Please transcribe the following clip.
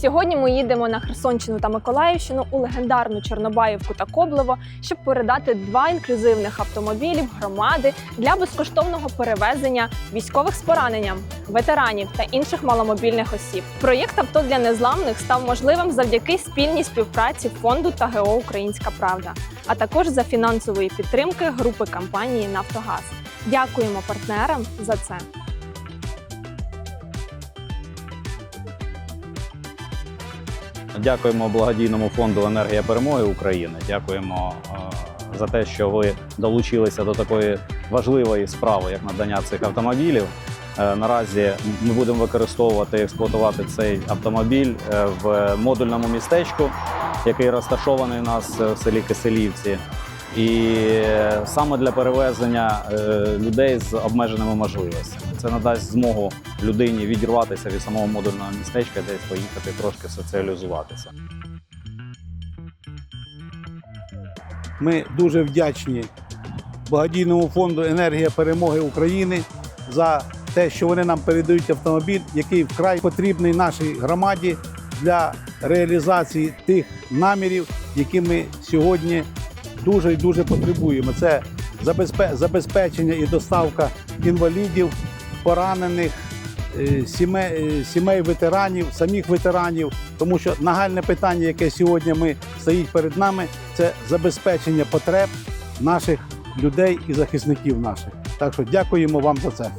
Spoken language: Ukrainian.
Сьогодні ми їдемо на Херсонщину та Миколаївщину у легендарну Чорнобаївку та Коблево, щоб передати два інклюзивних автомобілів громади для безкоштовного перевезення військових з пораненням, ветеранів та інших маломобільних осіб. Проєкт авто для незламних став можливим завдяки спільній співпраці фонду та ГО Українська Правда, а також за фінансової підтримки групи компанії Нафтогаз. Дякуємо партнерам за це. Дякуємо благодійному фонду Енергія перемоги України. Дякуємо е, за те, що ви долучилися до такої важливої справи, як надання цих автомобілів. Е, Наразі ми будемо використовувати експлуатувати цей автомобіль е, в модульному містечку, який розташований у нас в селі Киселівці. І саме для перевезення е, людей з обмеженими можливостями. Це надасть змогу людині відірватися від самого модульного містечка, десь поїхати трошки соціалізуватися. Ми дуже вдячні благодійному фонду Енергія перемоги України за те, що вони нам передають автомобіль, який вкрай потрібний нашій громаді для реалізації тих намірів, які ми сьогодні дуже і дуже потребуємо. Це забезпечення і доставка інвалідів, поранених, е, е, сімей ветеранів, самих ветеранів, тому що нагальне питання, яке сьогодні ми стоїть перед нами, це забезпечення потреб наших людей і захисників наших. Так що дякуємо вам за це.